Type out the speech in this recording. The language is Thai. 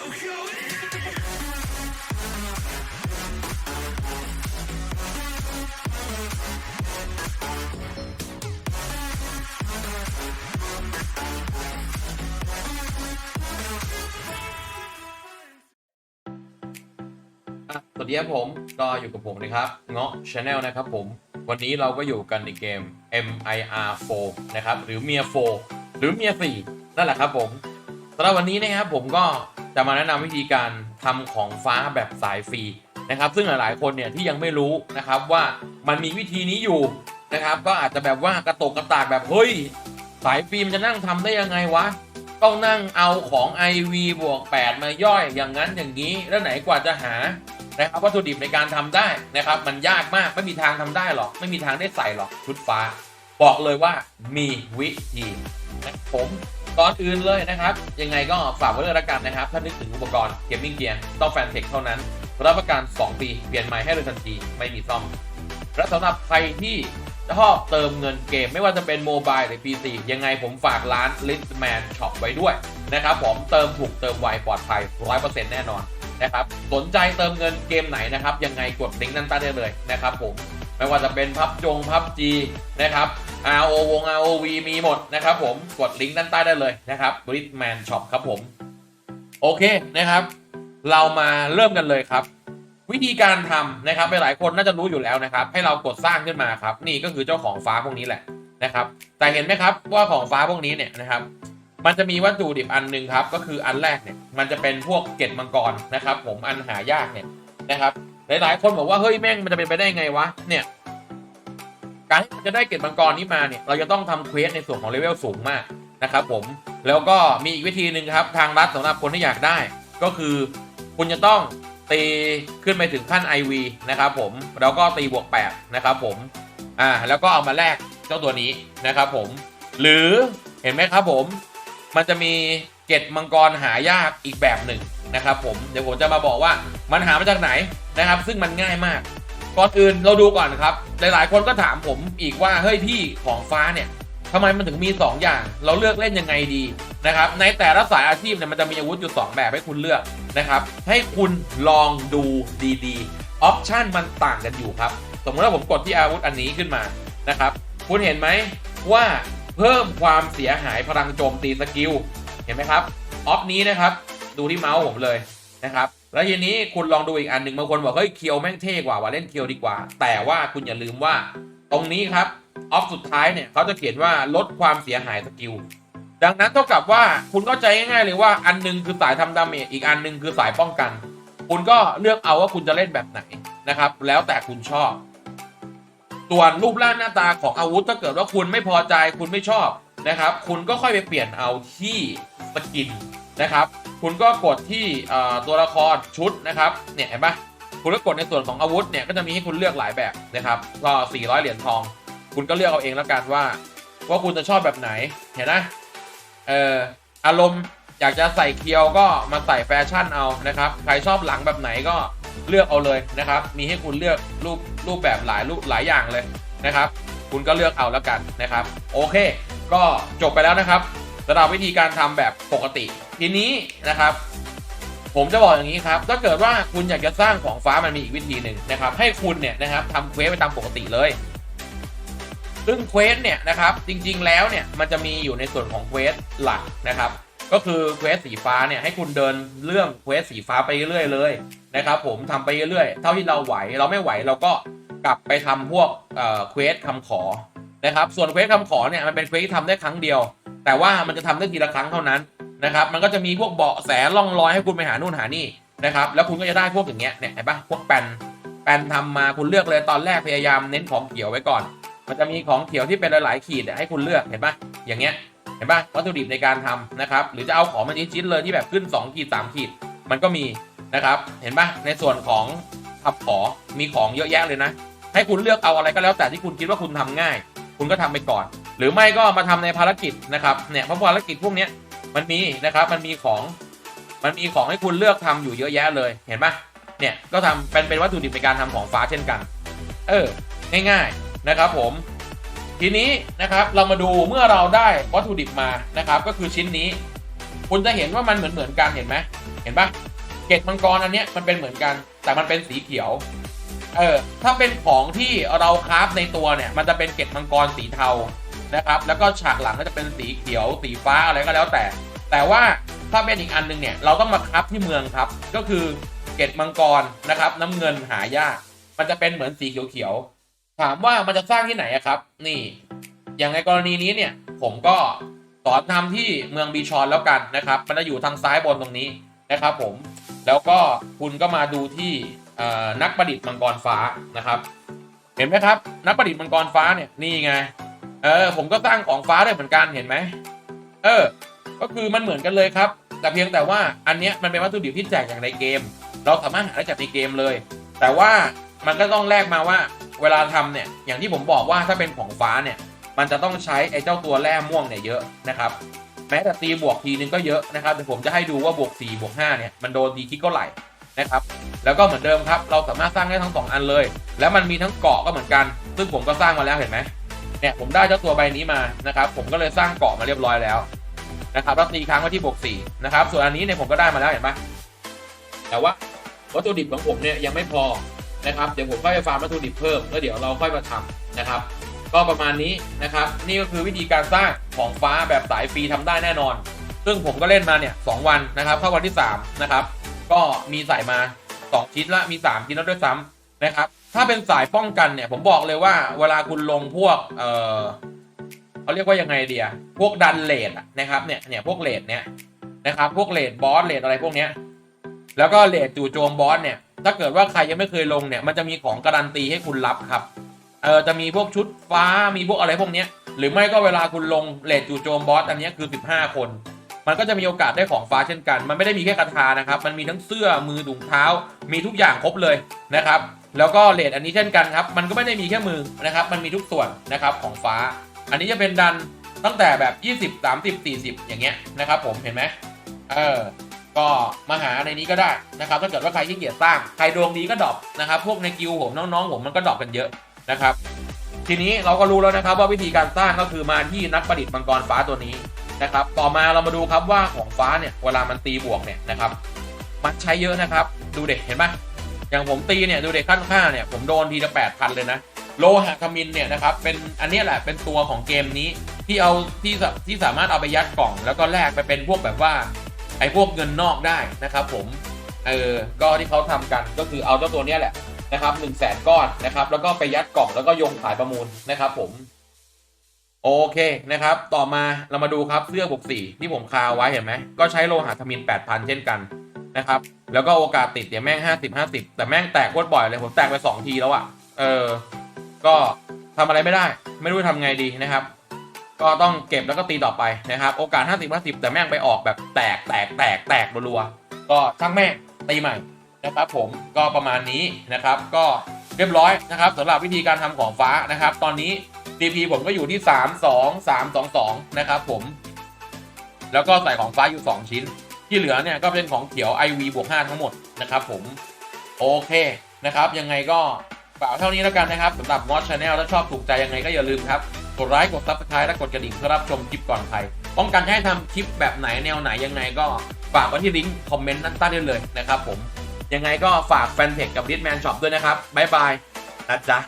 อะสวัสดีครับผมก็อยู่กับผมนะครับ เงาะ Channel นะครับผม วันนี้เราก็อยู่กันในเกม MIR4 นะครับ หรือเมีย4หรือเมีย4นั่นแหละครับผมสำหรับวันนี้นะครับผมก็ จะมาแนะนำวิธีการทำของฟ้าแบบสายฟรีนะครับ ซึ่งหลายๆคนเนี่ยที่ยังไม่รู้นะครับว่ามันมีวิธีนี้อยู่นะครับ ก็อาจจะแบบว่ากระตกกระตากแบบเฮ้ยสายฟรีมันจะนั่งทำได้ยังไงวะต้องนั่งเอาของ IV บวก 8 มาย่อยอย่างนั้นอย่างนี้แล้วไหนกว่าจะหานะครับวัตถุดิบในการทำได้นะครับ มันยากมากไม่มีทางทำได้หรอก ไม่มีทางได้ใส่หรอกชุดฟ้า บอกเลยว่ามีวิธีนะผม ก่อนอื่นเลยนะครับ ยังไงก็ฝากไว้เลยละกันนะครับ ถ้านึกถึงอุปกรณ์เกมมิ่งเกียร์ต้องแฟนเทคเท่านั้น รับประกัน 2 ปี เปลี่ยนใหม่ให้เลยทันที ไม่มีซ่อม และสำหรับใครที่ชอบเติมเงินเกมไม่ว่าจะเป็นโมบายหรือ PC ยังไงผมฝากร้าน Listman Shop ไว้ด้วยนะครับผมเติมถูกเติมไวปลอดภัย 100%แน่นอนนะครับสนใจเติมเงินเกมไหนนะครับ ยังไงกดลิงก์ด้นใต้ได้เลยนะครับผมไม่ว่าจะเป็นพับจงพับจีนะครับ RO วง ROV มีหมดนะครับผมกดลิงก์ด้านใต้ได้เลยนะครับ Britman Shop ครับผม โอเคนะครับ เรามาเริ่มกันเลยครับ วิธีการทำนะครับหลายคนน่าจะรู้อยู่แล้วนะครับ ให้เรากดสร้างขึ้นมาครับ นี่ก็คือเจ้าของฟ้าพวกนี้แหละนะครับ แต่เห็นไหมครับว่าของฟ้าพวกนี้เนี่ยนะครับ มันจะมีวัตถุดิบอันหนึ่งครับ ก็คืออันแรกเนี่ย มันจะเป็นพวกเกล็ดมังกรนะครับ ผมอันหายากเนี่ยนะครับ หลายๆ คนบอกว่าเฮ้ยแม่งมันจะเป็นไปได้ไงวะเนี่ย การที่จะได้เกล็ดมังกรนี้มาเนี่ยเราจะต้องทำเควสในส่วนของเลเวลสูงมากนะครับผมแล้วก็มีอีกวิธีหนึ่งครับทางรัฐสำหรับคนที่อยากได้ ก็คือคุณจะต้องตีขึ้นไปถึงขั้น IV นะครับผมแล้วก็ตีบวก8นะครับผมอ่าแล้วก็เอามาแลกเจ้าตัวนี้นะครับผมหรือเห็นไหมครับผม มันจะมีเกล็ดมังกรหายากอีกแบบหนึ่งนะครับผมเดี๋ยวผมจะมาบอกว่ามันหามาจากไหนนะครับ ซึ่งมันง่ายมาก ก่อนอื่นเราดูก่อนครับ หลายๆ คนก็ถามผมอีกว่าเฮ้ยพี่ของฟ้าเนี่ยทำไมมันถึงมี 2 อย่าง เราเลือกเล่นยังไงดีนะครับ ในแต่ละสายอาชีพเนี่ยมันจะมีอาวุธอยู่2แบบให้คุณเลือกนะครับ ให้คุณลองดูดีๆออปชันมันต่างกันอยู่ครับ สมมติว่าผมกดที่อาวุธอันนี้ขึ้นมานะครับ คุณเห็นไหมว่าเพิ่มความเสียหายพลังโจมตีสกิล เห็นไหมครับ ออฟนี้นะครับ ดูที่เมาส์ผมเลยนะครับ แล้วทีนี้คุณลองดูอีกอันหนึ่งบางคนบอกเฮ้ยเคียวแม่งเท่กว่าว่าเล่นเคียวดีกว่า แต่ว่าคุณอย่าลืมว่า ตรงนี้ครับออฟสุดท้ายเนี่ยเขาจะเขียนว่าลดความเสียหายสกิลดังนั้นเท่ากับว่าคุณเข้าใจง่ายๆเลยว่าอันหนึงคือสายทำดาเมจอีกอันหนึงคือสายป้องกัน คุณก็เลือกเอาว่าคุณจะเล่นแบบไหนนะครับ แล้วแต่คุณชอบ ส่วนรูปร่างหน้าตาของอาวุธถ้าเกิดว่าคุณไม่พอใจคุณไม่ชอบนะครับ คุณก็ค่อยไปเปลี่ยนเอาที่สกินนะครับ คุณก็กดที่ตัวละครชุดนะครับเนี่ยเห็นปะคุณก็กดในส่วนของอาวุธเนี่ยก็จะมีให้คุณเลือกหลายแบบนะครับก็ 400 เหรียญทอง คุณก็เลือกเอาเองแล้วกันว่า ว่าคุณจะชอบแบบไหนเห็นนะเอ่ออารมณ์อยากจะใส่เคียวก็มาใส่แฟชั่นเอานะครับใครชอบหลังแบบไหนก็เลือกเอาเลยนะครับ มีให้คุณเลือกรูปรูปแบบหลายรูปหลายอย่างเลยนะครับ คุณก็เลือกเอาแล้วกันนะครับ โอเค ก็จบไปแล้วนะครับสำหรับวิธีการทำแบบปกติ ทีนี้นะครับ ผมจะบอกอย่างนี้ครับ ถ้าเกิดว่าคุณอยากจะสร้างของฟ้ามันมีอีกวิธีหนึ่งนะครับ ให้คุณเนี่ยนะครับทำเควสไปตามปกติเลย ซึ่งเควสเนี่ยนะครับจริงๆแล้วเนี่ยมันจะมีอยู่ในส่วนของเควสหลักนะครับก็คือเควสสีฟ้าเนี่ยให้คุณเดินเรื่องเควสสีฟ้าไปเรื่อยๆเลยนะครับผมทำไปเรื่อยๆเท่าที่เราไหวเราไม่ไหวเราก็กลับไปทำพวกเอ่อเควสคำขอนะครับส่วนเควสคำขอเนี่ยมันเป็นเควสที่ทำได้ครั้งเดียว แต่ว่ามันจะทำได้ทีละครั้งเท่านั้น นะครับ มันก็จะมีพวกเบาะแสล่องรอยให้คุณไปหานู่นหานี่นะครับ แล้วคุณก็จะได้พวกอย่างเงี้ยเนี่ยเห็นปะพวกแปนแปนทำมาคุณเลือกเลยตอนแรกพยายามเน้นของเขียวไว้ก่อน มันจะมีของเขียวที่เป็นหลาย ๆ ขีดให้คุณเลือกเห็นปะอย่างเงี้ยเห็นปะวัตถุดิบในการทำนะครับ หรือจะเอาของมันชิ้นๆเลยที่แบบขึ้น 2 ขีด 3 ขีด มันก็มีนะครับ เห็นปะในส่วนของทับขอมีของเยอะแยะเลยนะ ให้คุณเลือกเอาอะไรก็แล้วแต่ที่คุณคิดว่าคุณทำง่าย คุณก็ทำไปก่อน หรือไม่ก็มาทำในภารกิจนะครับเนี่ยเพราะภารกิจพวกเนี้ย มันมีนะครับ มันมีของ มันมีของให้คุณเลือกทำอยู่เยอะแยะเลย เห็นปะเนี่ย ก็ทำเป็นเป็นวัตถุดิบในการทำของฟ้าเช่นกัน เออ ง่ายๆนะครับผม ทีนี้นะครับ เรามาดูเมื่อเราได้วัตถุดิบมานะครับ ก็คือชิ้นนี้ คุณจะเห็นว่ามันเหมือนเหมือนๆกันเห็นไหมเห็นปะเกตมังกรอันเนี้ยมันเป็นเหมือนกัน แต่มันเป็นสีเขียว เออ ถ้าเป็นของที่เราคราฟในตัวเนี่ย มันจะเป็นเกตมังกรสีเทา นะครับแล้วก็ฉากหลังก็จะเป็นสีเขียวสีฟ้าอะไรก็แล้วแต่ แต่ว่าถ้าเป็นอีกอันหนึงเนี่ยเราต้องมาคราฟที่เมืองครับ ก็คือเกตมังกรนะครับ น้ำเงินหายากมันจะเป็นเหมือนสีเขียวๆถามว่ามันจะสร้างที่ไหนครับ นี่ อย่างในกรณีนี้เนี่ยผมก็สอนทำที่เมืองบีชอนแล้วกันนะครับ มันจะอยู่ทางซ้ายบนตรงนี้นะครับ ผมแล้วก็คุณก็มาดูที่นักประดิษฐ์มังกรฟ้านะครับ เห็นไหมครับ นักประดิษฐ์มังกรฟ้าเนี่ยนี่ไง เออผมก็สร้างของฟ้าได้เหมือนกันเห็นไหมเออ ก็คือมันเหมือนกันเลยครับ แต่เพียงแต่ว่าอันเนี้ยมันเป็นวัตถุดิบที่แจกอย่างในเกม เราสามารถหาได้จากในเกมเลย แต่ว่ามันก็ต้องแลกมาว่า เวลาทำเนี่ยอย่างที่ผมบอกว่าถ้าเป็นของฟ้าเนี่ย มันจะต้องใช้ไอ้เจ้าตัวแร่ม่วงเนี่ยเยอะนะครับแม้แต่ตีบวกทีนึงก็เยอะนะครับแต่ผมจะให้ดูว่าบวก4บวก5เนี่ยมันโดนดีคิกก็ไหลนะครับแล้วก็เหมือนเดิมครับ เราสามารถสร้างได้ทั้งสองอันเลย แล้วมันมีทั้งเกาะก็เหมือนกัน ซึ่งผมก็สร้างมาแล้วเห็นไหม เนี่ยผมได้เจ้าตัวใบนี้มานะครับ ผมก็เลยสร้างเกาะมาเรียบร้อยแล้วนะครับแล้วตีค้างไว้ที่บวกสี่นะครับ ส่วนอันนี้เนี่ยผมก็ได้มาแล้วเห็นปะแต่ว่าวัตถุดิบของผมเนี่ยยังไม่พอนะครับ เดี๋ยวผมก็จะฟาร์มวัตถุดิบเพิ่มแล้วเดี๋ยวเราค่อยมาทำนะครับ ก็ประมาณนี้นะครับ นี่ก็คือวิธีการสร้างของฟ้าแบบสายฟรีทำได้แน่นอน ซึ่งผมก็เล่นมาเนี่ยสวันนะครับเข้าวันที่สามนะครับ ก็มีใส่มาสองชิ้นละมีสามชิ้นแล้วด้วยซ้ำนะครับ ถ้าเป็นสายป้องกันเนี่ย ผมบอกเลยว่า เวลาคุณลงพวก เออเขาเรียกว่ายังไงเดียพวกดันเลดนะครับเนี่ยเนี่ยพวกเลดเนี่ยนะครับ พวกเลดบอสเลดอะไรพวกเนี้ยแล้วก็เลดจู่โจมบอสเนี่ย ถ้าเกิดว่าใครยังไม่เคยลงเนี่ย มันจะมีของการันตีให้คุณรับครับ เออจะมีพวกชุดฟ้ามีพวกอะไรพวกเนี้ย หรือไม่ก็เวลาคุณลงเลดจู่โจมบอสอันเนี้ยคือ 15 คน มันก็จะมีโอกาสได้ของฟ้าเช่นกัน มันไม่ได้มีแค่คาถานะครับ มันมีทั้งเสื้อมือถุงเท้า มีทุกอย่างครบเลยนะครับ แล้วก็เลดอันนี้เช่นกันครับ มันก็ไม่ได้มีแค่มือนะครับ มันมีทุกส่วนนะครับของฟ้า อันนี้จะเป็นดันตั้งแต่แบบ 20 30 40 อย่างเงี้ยนะครับ ผมเห็นไหมเออ ก็มาหาในนี้ก็ได้นะครับ ถ้าเกิดว่าใครขี้เกียจสร้าง ใครดวงดีก็ดรอปนะครับ พวกในกิวผมน้องๆผมมันก็ดรอปกันเยอะนะครับ ทีนี้เราก็รู้แล้วนะครับ ว่าวิธีการสร้างก็คือมาที่นักประดิษฐ์มังกรฟ้าตัวนี้นะครับ ต่อมาเรามาดูครับว่าของฟ้าเนี่ยเวลามันตีบวกเนี่ยนะครับ มันใช้เยอะนะครับ ดูเด็กเห็นปะ อย่างผมตีเนี่ยดูเด็กขั้นค่าเนี่ยผมโดนทีละแปดพันเลยนะโลหะคามินเนี่ยนะครับเป็นอันนี้แหละเป็นตัวของเกมนี้ที่เอาที่สาที่สามารถเอาไปยัดกล่อง แล้วก็แลกไปเป็นพวกแบบว่าไอ้พวกเงินนอกได้นะครับผมเออก็ที่เขาทำกันก็คือเอาเจ้าตัวเนี้ยแหละนะครับหนึ่งแสนก้อนนะครับแล้วก็ไปยัดกล่องแล้วก็โยงขายประมูลนะครับผมโอเคนะครับ ต่อมาเรามาดูครับเสื้อบวกสีที่ผมคาไว้เห็นไหมก็ใช้โลหะทมิน 8,000 เช่นกัน นะครับ แล้วก็โอกาสติดเนี่ยแม่ง50 50แต่แม่งแตกโคตรบ่อยเลยผมแตกไป2ทีแล้วอะ่ะ เออ ก็ทำอะไรไม่ได้ ไม่รู้จะทำไงดีนะครับ ก็ต้องเก็บแล้วก็ตีต่อไปนะครับ โอกาส50 50แต่แม่งไปออกแบบแตกแตกแตกแตกรัวๆก็ช่างแม่งตีใหม่นะครับผมก็ประมาณนี้นะครับ ก็เรียบร้อยนะครับสำหรับวิธีการทำของฟ้านะครับ ตอนนี้ DP ผมก็อยู่ที่ 3 2 3 2 2 นะครับผม แล้วก็ใส่ของฟ้าอยู่ 2 ชิ้น ที่เหลือเนี่ยก็เป็นของเขียว IV บวก5ทั้งหมดนะครับผมโอเคนะครับ ยังไงก็ฝากเท่านี้แล้วกันนะครับสำหรับมอสชาแนลถ้าชอบถูกใจยังไงก็อย่าลืมครับกดไลค์กด Subscribe และกดกระดิ่งเพื่อรับชมคลิปก่อนใครต้องการให้ทำคลิปแบบไหนแนวไหนยังไงก็ฝากไว้ที่ลิงก์คอมเมนต์ด้านใต้ได้เลยนะครับผมยังไงก็ฝากแฟนเพจกับ d i s Man Shop ด้วยนะครับบ๊ายบายนะจ๊ะ